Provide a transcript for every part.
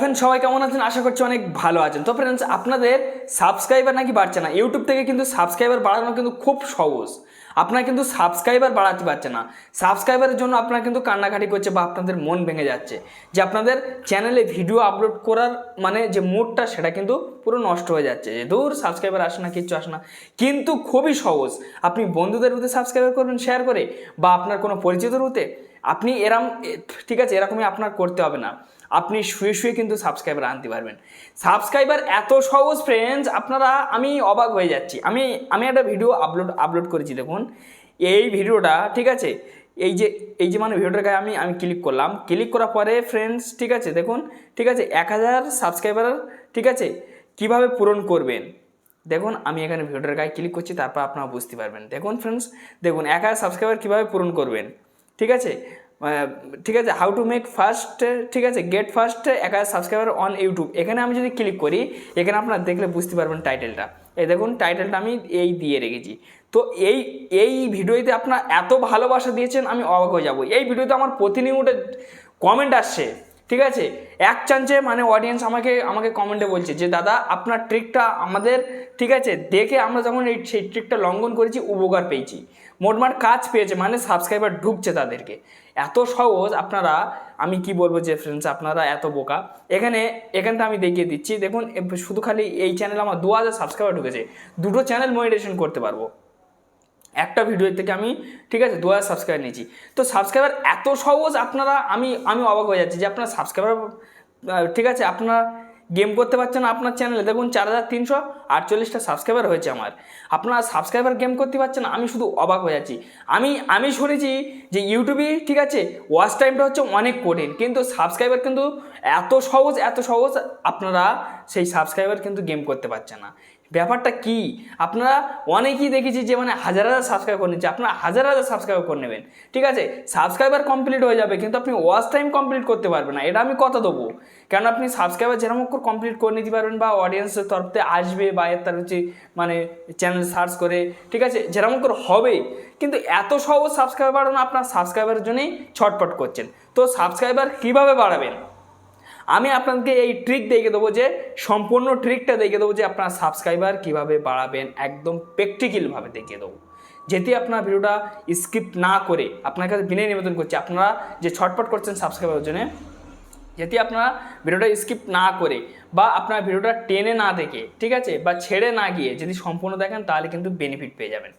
এখন সবাই কেমন আছেন? আশা করছি অনেক ভালো আছেন। তো ফ্রেন্ডস আপনাদের সাবস্ক্রাইবার নাকি বাড়ছে না? ইউটিউব থেকে কিন্তু সাবস্ক্রাইবার বাড়ানো কিন্তু খুব সহজ। আপনার কিন্তু সাবস্ক্রাইবার বাড়াতে পারছে না। সাবস্ক্রাইবারের জন্য আপনারা কিন্তু কান্নাকাটি করছে বা আপনাদের মন ভেঙে যাচ্ছে। যে আপনাদের চ্যানেলে ভিডিও আপলোড করার মানে যে মুডটা সেটা কিন্তু পুরো নষ্ট হয়ে যাচ্ছে। যে দূর সাবস্ক্রাইবার আসে না, কিচ্ছু আসে না। কিন্তু খুবই সহজ। আপনি বন্ধুদের মধ্যে সাবস্ক্রাইবার করবেন শেয়ার করে, বা আপনার কোনো পরিচিতর হতে আপনি এরম, ঠিক আছে, এরকমই আপনার করতে হবে না। আপনি শুয়ে শুয়ে কিন্তু সাবস্ক্রাইবার আনতে পারবেন। সাবস্ক্রাইবার এত সহজ ফ্রেন্ডস আপনারা, আমি অবাক হয়ে যাচ্ছি। আমি আমি একটা ভিডিও আপলোড আপলোড করেছি, দেখুন। এই ভিডিওটা ঠিক আছে? এই যে এই যে মানে ভিডিওটার গায়ে আমি আমি ক্লিক করলাম। ক্লিক করার পরে ফ্রেন্ডস ঠিক আছে, দেখুন, ঠিক আছে? এক হাজার সাবস্ক্রাইবার ঠিক আছে? কীভাবে পূরণ করবেন? দেখুন, আমি এখানে ভিডিওটার গায়ে ক্লিক করছি, তারপর আপনারা বুঝতে পারবেন। দেখুন ফ্রেন্ডস দেখুন, এক হাজার সাবস্ক্রাইবার কীভাবে পূরণ করবেন? ঠিক আছে? ঠিক আছে হাউ টু মেক ফার্স্ট ঠিক আছে গেট ফার্স্ট এক হাজার সাবস্ক্রাইবার অন ইউটিউব এখানে আমি যদি ক্লিক করি, এখানে আপনারা দেখলে বুঝতে পারবেন টাইটেলটা এই দেখুন টাইটেলটা আমি এই দিয়ে রেখেছি। তো এই এই ভিডিওতে আপনার এত ভালোবাসা দিয়েছেন, আমি অবাক হয়ে যাব। এই ভিডিওতে আমার প্রতিনিয়ত কমেন্ট আসছে, ঠিক আছে? এক চান্সে মানে অডিয়েন্স আমাকে আমাকে কমেন্টে বলছে যে, দাদা, আপনার ট্রিকটা আমাদের, ঠিক আছে, দেখে আমরা যখন এই, সেই ট্রিকটা লঙ্ঘন করেছি, উপকার পেয়েছি। মোটমাট কাজ পেয়েছে মানে সাবস্ক্রাইবার ঢুকছে তাদেরকে। এত সহজ আপনারা, আমি কি বলব যে ফ্রেন্ডস আপনারা এত বোকা। এখানে, এখানটা আমি দেখিয়ে দিচ্ছি, দেখুন শুধু খালি এই চ্যানেলে আমার দু হাজার সাবস্ক্রাইবার ঢুকেছে, দুটো চ্যানেল মনিটেশন করতে পারব। একটা ভিডিও থেকে আমি, ঠিক আছে, দু হাজার সাবস্ক্রাইবার নিয়েছি। তো সাবস্ক্রাইবার এত সহজ আপনারা, আমি আমি অবাক হয়ে যাচ্ছি যে আপনার সাবস্ক্রাইবার ঠিক আছে, আপনারা গেম করতে পারছেন আপনার চ্যানেলে দেখুন, চার হাজার তিনশো আটচল্লিশটা সাবস্ক্রাইবার হয়েছে আমার। আপনারা সাবস্ক্রাইবার গেম করতে পারছেন, আমি শুধু অবাক হয়ে যাচ্ছি। আমি আমি শুনেছি যে ইউটিউবে ঠিক আছে ওয়াচ টাইমটা হচ্ছে অনেক কঠিন, কিন্তু সাবস্ক্রাইবার কিন্তু এত সহজ এত সহজ আপনারা সেই সাবস্ক্রাইবার কিন্তু গেম করতে পারছে না। ব্যাপারটা কি? আপনারা অনেকেই দেখেছি যে মানে হাজার হাজার সাবস্ক্রাইব করে নিচ্ছে, আপনারা হাজার হাজার সাবস্ক্রাইব করে নেবেন। ঠিক আছে? সাবস্ক্রাইবার কমপ্লিট হয়ে যাবে, কিন্তু আপনি ওয়াচ টাইম কমপ্লিট করতে পারবেন না, এটা আমি কথা দেবো। কারণ আপনি সাবস্ক্রাইবার যেরকম করে কমপ্লিট করে নিতে পারবেন বা অডিয়েন্সের তরফ থেকে আসবে বা এর তার হচ্ছে মানে চ্যানেল সার্চ করে, ঠিক আছে? যেরকম করে হবে। কিন্তু এত সহজ সাবস্ক্রাইবার আপনার সাবস্ক্রাইবারের জন্যই ছটপট করছেন। তো সাবস্ক্রাইবার কীভাবে বাড়াবেন? আমি আপনাদেরকে এই ট্রিক দেখে দেবো যে, সম্পূর্ণ ট্রিকটা দেখে দেবো যে আপনার সাবস্ক্রাইবার কীভাবে বাড়াবেন, একদম প্র্যাকটিক্যালভাবে দেখিয়ে দেবো। যেটি আপনার ভিডিওটা স্কিপ না করে আপনার কাছে বিনয় নিবেদন করছি, আপনারা যে ছটপট করছেন সাবস্ক্রাইবারের জন্য যেটি আপনারা ভিডিওটা স্কিপ না করে বা আপনার ভিডিওটা টেনে না দেখে, ঠিক আছে, বা ছেড়ে না গিয়ে যদি সম্পূর্ণ দেখেন তাহলে কিন্তু বেনিফিট পেয়ে যাবেন।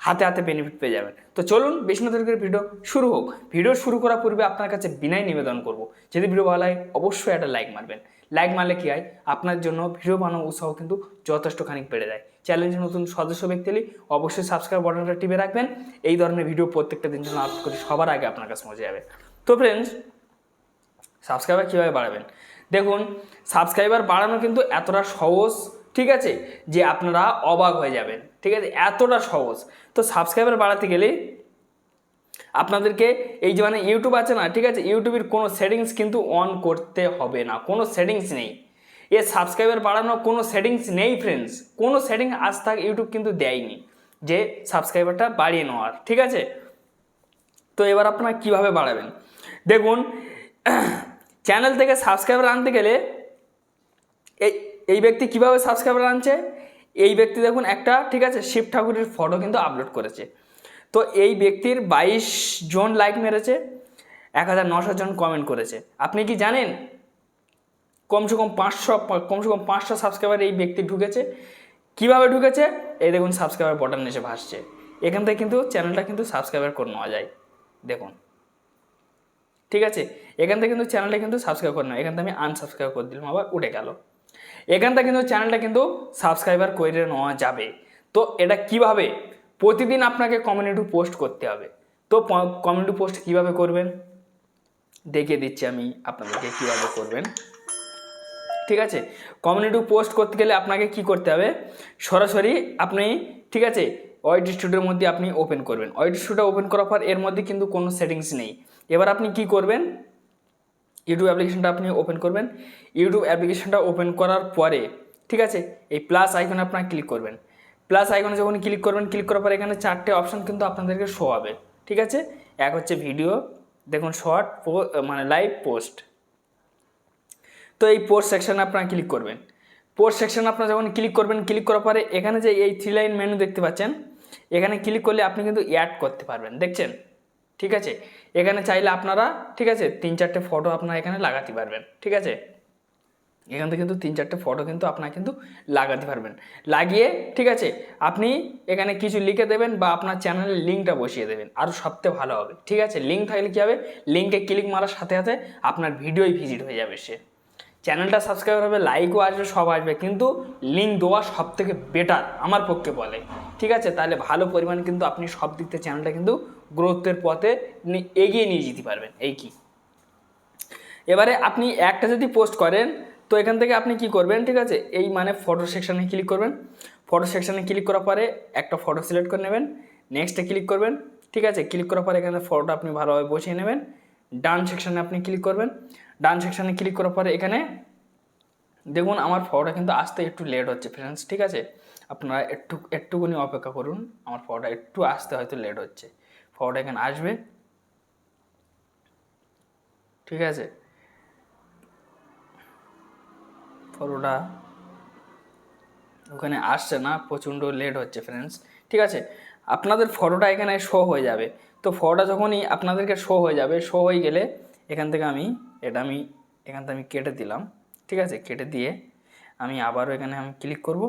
হাতে হাতে বেনিফিট পেয়ে যাবেন। তো চলুন বেশি না ভিডিও শুরু হোক। ভিডিও শুরু করার পূর্বে আপনার কাছে বিনয় নিবেদন করব। যদি ভিডিও ভালো লাগে, অবশ্যই একটা লাইক মারবেন। লাইক মারলে কী হয়? আপনার জন্য ভিডিও বানানো উৎসাহ কিন্তু যথেষ্ট খানিক বেড়ে যায়। চ্যানেলের নতুন সদস্য ব্যক্তি অবশ্যই সাবস্ক্রাইব বাটনটা টিপে রাখবেন। এই ধরনের ভিডিও প্রত্যেকটা দিন জন্য আপলোড করি সবার আগে আপনার কাছে পৌঁছে যাবে। তো ফ্রেন্ডস সাবস্ক্রাইবার কীভাবে বাড়াবেন? দেখুন সাবস্ক্রাইবার বাড়ানো কিন্তু এতটা সহজ ঠিক আছে? যে আপনারা অবাক হয়ে যাবেন। ঠিক আছে? এতটা সহজ। তো সাবস্ক্রাইবার বাড়াতে গেলে আপনাদেরকে এই যে মানে ইউটিউব আছে না, ঠিক আছে? ইউটিউবের কোনো সেটিংস কিন্তু অন করতে হবে না। কোনো সেটিংস নেই। এর সাবস্ক্রাইবার বাড়ানোর কোনো সেটিংস নেই ফ্রেন্ডস কোনো সেটিং আজ থাক ইউটিউব কিন্তু দেয়নি যে সাবস্ক্রাইবারটা বাড়িয়ে নেওয়ার। ঠিক আছে? তো এবার আপনারা কীভাবে বাড়াবেন? দেখুন চ্যানেল থেকে সাবস্ক্রাইবার আনতে গেলে এই এই ব্যক্তি কীভাবে সাবস্ক্রাইবার আনছে? এই ব্যক্তি দেখুন একটা, ঠিক আছে, শিব ঠাকুরের ফটো কিন্তু আপলোড করেছে। তো এই ব্যক্তির বাইশ জন লাইক মেরেছে, এক হাজার নশো জন কমেন্ট করেছে। আপনি কি জানেন? কমসে কম পাঁচশো, কমসে কম পাঁচশো সাবস্ক্রাইবার এই ব্যক্তি ঢুকেছে। কীভাবে ঢুকেছে? এই দেখুন সাবস্ক্রাইবার বটন এসে ভাসছে। এখান থেকে কিন্তু চ্যানেলটা কিন্তু সাবস্ক্রাইবার করে নেওয়া যায়। দেখুন। ঠিক আছে? এখান থেকে কিন্তু চ্যানেলটা কিন্তু সাবস্ক্রাইব করে নেওয়া এখান থেকে আমি আনসাবস্ক্রাইব করে দিলাম, আবার উঠে গেল। এখান থেকে কিন্তু চ্যানেলটা কিন্তু সাবস্ক্রাইবার করে নেওয়া যাবে। তো এটা কীভাবে? প্রতিদিন আপনাকে কমিউনিটি পোস্ট করতে হবে। তো কমিউনিটি পোস্ট কীভাবে করবেন? দেখিয়ে দিচ্ছি আমি আপনাদেরকে কীভাবে করবেন। ঠিক আছে? কমিউনিটি পোস্ট করতে গেলে আপনাকে কি করতে হবে? সরাসরি আপনি, ঠিক আছে? ওয়াইড স্টুডিওর মধ্যে আপনি ওপেন করবেন। ওয়াইড স্টুডিও ওপেন করার পর এর মধ্যে কিন্তু কোনো সেটিংস নেই। এবার আপনি কি করবেন? ইউটিউব অ্যাপ্লিকেশনটা আপনি ওপেন করবেন। ইউটিউব অ্যাপ্লিকেশনটা ওপেন করার পরে, ঠিক আছে, এই প্লাস আইকনে আপনার ক্লিক করবেন। প্লাস আইকনে যখন ক্লিক করবেন ক্লিক করার পর এখানে চারটে অপশন কিন্তু আপনাদেরকে শো হবে, ঠিক আছে? এক হচ্ছে ভিডিও দেখুন শর্ট মানে লাইভ পোস্ট তো এই পোস্ট সেকশানে আপনারা ক্লিক করবেন। পোস্ট সেকশানে আপনারা যখন ক্লিক করবেন ক্লিক করার পরে এখানে যে এই থ্রি লাইন মেনু দেখতে পাচ্ছেন, এখানে ক্লিক করলে আপনি কিন্তু অ্যাড করতে পারবেন, দেখছেন? ঠিক আছে? এখানে চাইলে আপনারা, ঠিক আছে? তিন চারটে ফটো আপনারা এখানে লাগাতে পারবেন, ঠিক আছে? এখান থেকে কিন্তু তিন চারটে ফটো কিন্তু আপনার কিন্তু লাগাতে পারবেন। লাগিয়ে, ঠিক আছে? আপনি এখানে কিছু লিখে দেবেন বা আপনার চ্যানেলের লিঙ্কটা বসিয়ে দেবেন আরও সবথেকে ভালো হবে, ঠিক আছে? লিঙ্ক থাকলে কী হবে? লিঙ্কে ক্লিক মারার সাথে সাথে আপনার ভিডিওই ভিজিট হয়ে যাবে সে। চ্যানেলটা সাবস্ক্রাইব হবে লাইকও আসবে, সব আসবে। কিন্তু লিঙ্ক দেওয়া সব থেকে বেটার আমার পক্ষে বলে। ঠিক আছে? তাহলে ভালো পরিমাণ কিন্তু আপনি সব দিক থেকে চ্যানেলটা কিন্তু গ্রোথের পথে এগিয়ে নিয়ে যেতে পারবেন। এই কি? এবারে আপনি একটা যদি পোস্ট করেন, তো এখান থেকে আপনি কি করবেন? ঠিক আছে? এই মানে ফটো সেকশানে ক্লিক করবেন। ফটো সেকশানে ক্লিক করার পরে একটা ফটো সিলেক্ট করে নেবেন। নেক্সটে ক্লিক করবেন। ঠিক আছে? ক্লিক করার পরে এখানে ফটোটা আপনি ভালোভাবে বসিয়ে নেবেন। ডান সেকশানে আপনি ক্লিক করবেন। ডান সেকশানে ক্লিক করার পরে এখানে দেখুন আমার ফটোটা কিন্তু আসতে একটু লেট হচ্ছে ফ্রেন্ডস ঠিক আছে? আপনারা একটু একটুকুনি অপেক্ষা করুন, আমার ফটোটা একটু আসতে হয়তো লেট হচ্ছে। ফটোটা এখানে আসবে। ঠিক আছে? ফটোটা ওখানে আসছে না, প্রচণ্ড লেট হচ্ছে ফ্রেন্ডস ঠিক আছে? আপনাদের ফটোটা এখানে শো হয়ে যাবে। তো ফটোটা যখনই আপনাদেরকে শো হয়ে যাবে শো হয়ে গেলে এখান থেকে আমি, এটা আমি, এখান থেকে আমি কেটে দিলাম, ঠিক আছে? কেটে দিয়ে আমি আবারও এখানে আমি ক্লিক করব।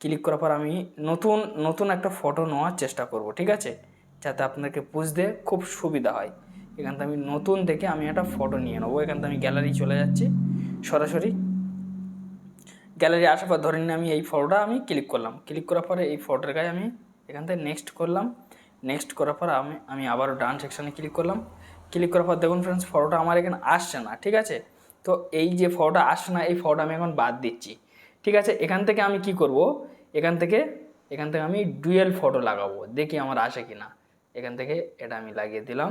ক্লিক করার পর আমি নতুন নতুন একটা ফটো নেওয়ার চেষ্টা করব, ঠিক আছে? যাতে আপনাদেরকে বুঝতে খুব সুবিধা হয়। এখান থেকে আমি নতুন থেকে আমি একটা ফটো নিয়ে নেব। এখান থেকে আমি গ্যালারি চলে যাচ্ছি, সরাসরি। গ্যালারি আসার পর ধরে নিয়ে আমি এই ফটোটা আমি ক্লিক করলাম। ক্লিক করার পরে এই ফটোর গায়ে আমি এখান থেকে নেক্সট করলাম। নেক্সট করার পর আমি আমি আবারও ডান সেকশানে ক্লিক করলাম। ক্লিক করার পর দেখুন ফ্রেন্ডস ফটোটা আমার এখানে আসছে না, ঠিক আছে? তো এই যে ফটোটা আসছে না, এই ফটোটা আমি এখন বাদ দিচ্ছি। ঠিক আছে? এখান থেকে আমি কি করব? এখান থেকে এখান থেকে আমি ডুয়েল ফটো লাগাবো। দেখি আমার আসে কি না এখান থেকে এটা আমি লাগিয়ে দিলাম।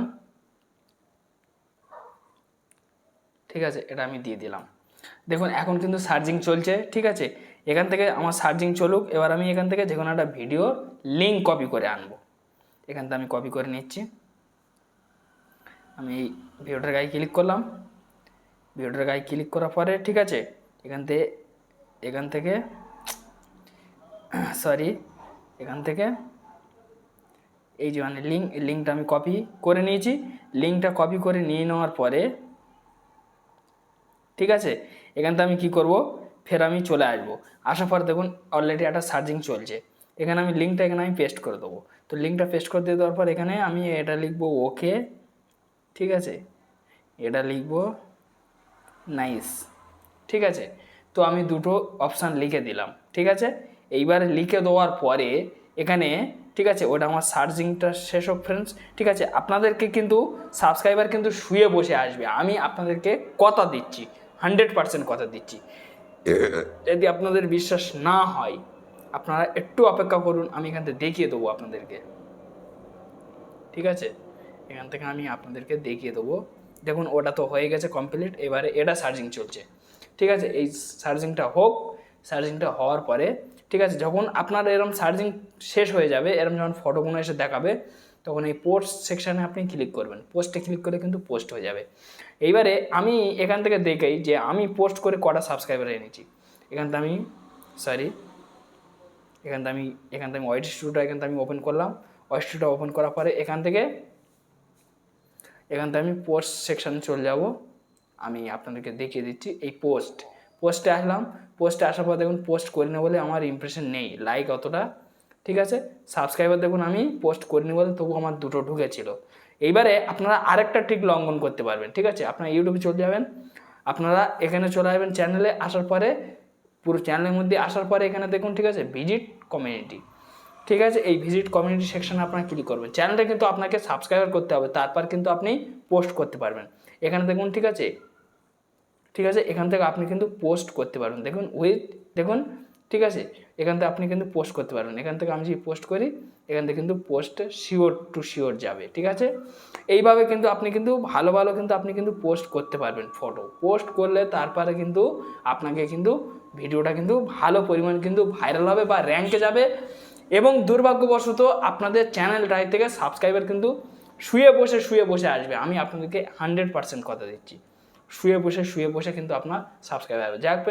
ঠিক আছে? এটা আমি দিয়ে দিলাম। দেখুন, এখন কিন্তু সার্জিং চলছে, ঠিক আছে? এখান থেকে আমার সার্জিং চলুক, এবার আমি এখান থেকে যে কোনো একটা ভিডিও লিঙ্ক কপি করে আনব। এখান থেকে আমি কপি করে নিচ্ছি। আমি এই ভিডিওটার গায়ে ক্লিক করলাম। ভিডিওটার গায়ে ক্লিক করার পরে, ঠিক আছে, এখান থেকে এখান থেকে সরি এখান থেকে, এই যে মানে লিঙ্ক লিঙ্কটা আমি কপি করে নিয়েছি। লিঙ্কটা কপি করে নিয়ে নেওয়ার পরে, ঠিক আছে, এখান থেকে আমি কি করব? ফের আমি চলে আসব। আসার পর দেখুন অলরেডি একটা সার্জিং চলছে। এখানে আমি লিঙ্কটা এখানে আমি পেস্ট করে দেবো। তো লিঙ্কটা পেস্ট করে দিয়ে দেওয়ার পর এখানে আমি এটা লিখব ওকে ঠিক আছে? এটা লিখব নাইস ঠিক আছে? তো আমি দুটো অপশান লিখে দিলাম, ঠিক আছে? এইবার লিখে দেওয়ার পরে এখানে, ঠিক আছে? ওটা আমার সার্চিংটা শেষ হোক ফ্রেন্ডস ঠিক আছে? আপনাদেরকে কিন্তু সাবস্ক্রাইবার কিন্তু শুয়ে বসে আসবে। আমি আপনাদেরকে কথা দিচ্ছি হান্ড্রেড পার্সেন্ট কথা দিচ্ছি। যদি আপনাদের বিশ্বাস না হয়, আপনারা একটু অপেক্ষা করুন, আমি এখান থেকে দেখিয়ে দেবো আপনাদেরকে। ঠিক আছে? এখান থেকে আমি আপনাদেরকে দেখিয়ে দেবো। দেখুন, ওটা তো হয়ে গেছে কমপ্লিট এবারে এটা চার্জিং চলছে। ঠিক আছে? এই চার্জিংটা হোক চার্জিংটা হওয়ার পরে, ঠিক আছে? যখন আপনার এরম চার্জিং শেষ হয়ে যাবে, এরম যখন ফটোগুলো এসে দেখাবে তখন এই পোস্ট সেকশানে আপনি ক্লিক করবেন। পোস্টে ক্লিক করলে কিন্তু পোস্ট হয়ে যাবে। এইবারে আমি এখান থেকে দেখেই যে আমি পোস্ট করে কটা সাবস্ক্রাইবার এনেছি। এখান থেকে আমি সরি এখান থেকে আমি, এখান থেকে আমি ওয়াইট স্টুডিওটা এখান থেকে আমি ওপেন করলাম। ওয়াইট স্টুডিওটা ওপেন করার পরে এখান থেকে এখান থেকে আমি পোস্ট সেকশানে চলে যাব। আমি আপনাদেরকে দেখিয়ে দিচ্ছি এই পোস্ট পোস্টে আসলাম। পোস্টে আসার পর দেখুন পোস্ট করি না বলে আমার ইমপ্রেশন নেই। লাইক অতটা ঠিক আছে? সাবস্ক্রাইবার দেখুন, আমি পোস্ট করিনি বলে তবু আমার দুটো ঢুকেছিল। এইবারে আপনারা আরেকটা ঠিক লঙ্ঘন করতে পারবেন, ঠিক আছে? আপনারা ইউটিউবে চলে যাবেন, আপনারা এখানে চলে আসবেন চ্যানেলে আসার পরে, পুরো চ্যানেলের মধ্যে আসার পরে এখানে দেখুন, ঠিক আছে? ভিজিট কমিউনিটি ঠিক আছে? এই ভিজিট কমিউনিটি সেকশনে আপনারা ক্লিক করবেন। চ্যানেলটা কিন্তু আপনাকে সাবস্ক্রাইব করতে হবে, তারপর কিন্তু আপনি পোস্ট করতে পারবেন। এখানে দেখুন, ঠিক আছে? ঠিক আছে? এখান থেকে আপনি কিন্তু পোস্ট করতে পারবেন। দেখুন উইথ দেখুন, ঠিক আছে? এখান থেকে আপনি কিন্তু পোস্ট করতে পারবেন। এখান থেকে আমি যদি পোস্ট করি এখান থেকে কিন্তু পোস্ট শিওর টু শিওর যাবে ঠিক আছে? এইভাবে কিন্তু আপনি কিন্তু ভালো ভালো কিন্তু আপনি কিন্তু পোস্ট করতে পারবেন ফটো পোস্ট করলে তারপরে কিন্তু আপনাকে কিন্তু ভিডিওটা কিন্তু ভালো পরিমাণ কিন্তু ভাইরাল হবে বা র্যাঙ্কে যাবে এবং দুর্ভাগ্যবশত আপনাদের চ্যানেলটাই থেকে সাবস্ক্রাইবার কিন্তু শুয়ে বসে শুয়ে বসে আসবে। আমি আপনাদেরকে হান্ড্রেড পার্সেন্ট কথা দিচ্ছি। শুয়ে বসে শুয়ে বসে কিন্তু আপনার সাবস্ক্রাইবার হবে friends,